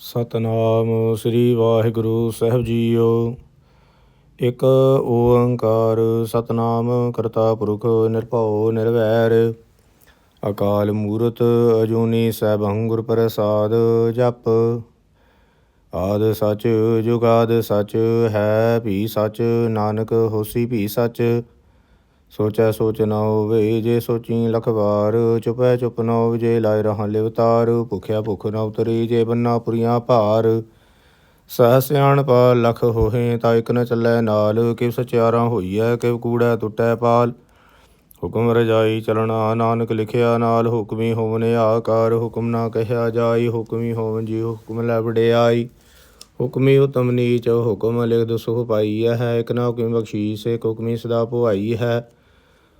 ਸਤਨਾਮ ਸ੍ਰੀ ਵਾਹਿਗੁਰੂ ਸਾਹਿਬ ਜੀਓ। ਇੱਕ ਓੰਕਾਰ ਸਤਨਾਮ ਕਰਤਾ ਪੁਰਖ ਨਿਰਭਉ ਨਿਰਵੈਰ। ਅਕਾਲ ਮੂਰਤ ਅਜੂਨੀ ਸੈਭੰ ਗੁਰ ਪ੍ਰਸਾਦ ਜਪ। ਆਦ ਸਚ ਜੁਗਾਦ ਸਚ, ਹੈ ਭੀ ਸਚ, ਨਾਨਕ ਹੋਸੀ ਭੀ ਸਚ। ਸੋਚੈ ਸੋਚ ਨਾ ਹੋਵੇ, ਜੇ ਸੋਚੀ ਲਖਵਾਰ, ਚੁਪੈ ਚੁਪ ਨਾ ਹੋਵੇ, ਜੇ ਲਾਇ ਰਹਾ ਲਿਵਤਾਰ ਭੁਖਿਆ ਭੁਖ ਨਾ ਉਤਰੀ, ਜੇ ਬੰਨਾ ਪੁਰੀਆਂ ਭਾਰ। ਸਹ ਸਿਆਣਪ ਲਖ ਹੋਹੇ, ਤਾਂ ਇਕ ਨ ਚੱਲੈ ਨਾਲ, ਕਿਵ ਸਚਿਆਰਾ ਹੋਈਐ, ਕਿਵ ਕੂੜੈ ਟੁੱਟੈ ਪਾਲ। ਹੁਕਮ ਰਜਾਈ ਚਲਣਾ, ਨਾਨਕ ਲਿਖਿਆ ਨਾਲ, ਹੁਕਮੀ ਹੋਵਨ ਆਕਾਰ, ਹੁਕਮ ਨਾ ਕਹਿਆ ਜਾਈ, ਹੁਕਮੀ ਹੋਵਨ ਜੀ ਹੁਕਮ ਲੈ ਵਡਿਆਈ। ਹੁਕਮੀ ਉਤਮ ਨੀਚ, ਹੁਕਮ ਲਿਖ ਸੁਖ ਪਾਈ ਹੈ, ਇਕ ਨਾ ਹੁਕਮ ਬਖਸ਼ੀਸ, ਇਕ ਹੁਕਮੀ ਸਦਾ ਭੁਆਈ ਹੈ।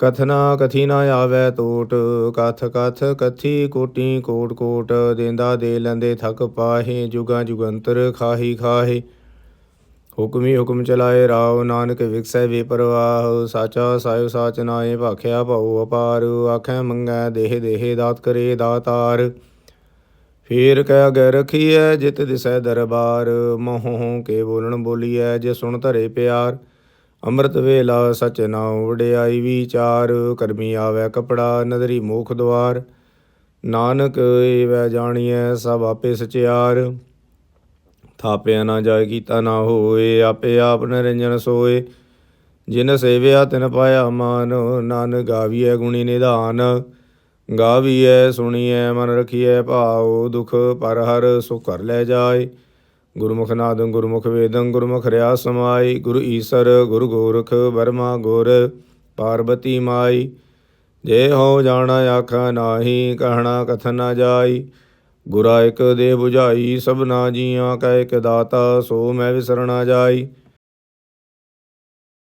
ਕਥਨਾ ਕਥੀ ਨਾ ਆਵੇ ਟੋਟ ਕਥ ਕਥ ਕਥੀ ਕੋਟੀ ਕੋਟ ਕੋਟ, ਦੇਂਦਾ ਦੇ ਲੈਂਦੇ ਥਕ ਪਾਹੇ, ਜੁਗਾ ਜੁਗੰਤਰ ਖਾਹੀ ਖਾਹੇ। ਹੁਕਮੀ ਹੁਕਮ ਚਲਾਏ ਰਾਵ ਨਾਨਕ ਵਿਕਸੈ ਵਿਪਰਵਾਹ ਸਾਚਾ ਸਾਇ ਸਾਚ ਨਾਏ ਭਾਖਿਆ ਭਉ ਅਪਾਰ, ਆਖੈ ਮੰਗੈ ਦੇਹ ਦੇਹ ਦਾਤ ਕਰੇ ਦਾਤਾਰ। ਫੇਰ ਕਹਿ ਅਗੈ ਰਖੀਐ, ਜਿਤ ਦਿਸੈ ਦਰਬਾਰ, ਮੋਹ ਕੇ ਬੋਲਣ ਬੋਲੀਐ, ਜੇ ਸੁਣ ਧਰੇ ਪਿਆਰ। ਅੰਮ੍ਰਿਤ ਵੇਲਾ ਸਚ ਨਾਉ ਵਡਿਆਈ ਵਿਚਾਰ, ਕਰਮੀ ਆਵੈ ਕਪੜਾ ਨਦਰੀ ਮੋਖ ਦਵਾਰ। ਨਾਨਕ ਏਵੈ ਜਾਣੀਐ ਸਭ ਆਪੇ ਸਚਿਆਰ। ਥਾਪਿਆ ਨਾ ਜਾਇ ਕੀਤਾ ਨਾ ਹੋਏ, ਆਪੇ ਆਪ ਨਿਰੰਜਨ ਸੋਏ। ਜਿਨ ਸੇਵਿਆ ਤਿਨ ਪਾਇਆ ਮਾਨ ਨਾਨਕ ਗਾਵੀਐ ਗੁਣੀ ਨਿਧਾਨ। ਗਾਵੀਐ ਸੁਣੀਐ ਮਨ ਰਖੀਐ ਭਾਉ, ਦੁਖ ਪਰ ਹਰ ਸੁਖ ਕਰ ਲੈ ਜਾਏ। ਗੁਰਮੁਖ ਨਾਦੰ ਗੁਰਮੁਖ ਵੇਦੰ, ਗੁਰਮੁਖ ਰਿਆ ਸਮਾਈ, ਗੁਰੂ ਈਸਰ, ਗੁਰੂ ਗੋਰਖ ਬਰਮਾ ਗੁਰ, ਪਾਰਬਤੀ ਮਾਈ। ਜੇ ਹੋ ਜਾਣਾ ਆਖਾ ਨਾਹੀ, ਕਹਿਣਾ ਕਥਨ ਨਾ ਜਾਈ। ਗੁਰਾ ਇਕ ਦੇ 부ਝਾਈ ਸਭਨਾ ਜੀਆਂ ਕਾ ਇਕ ਦਾਤਾ, ਸੋ ਮੈਂ ਵਿਸਰਣਾ ਜਾਈ।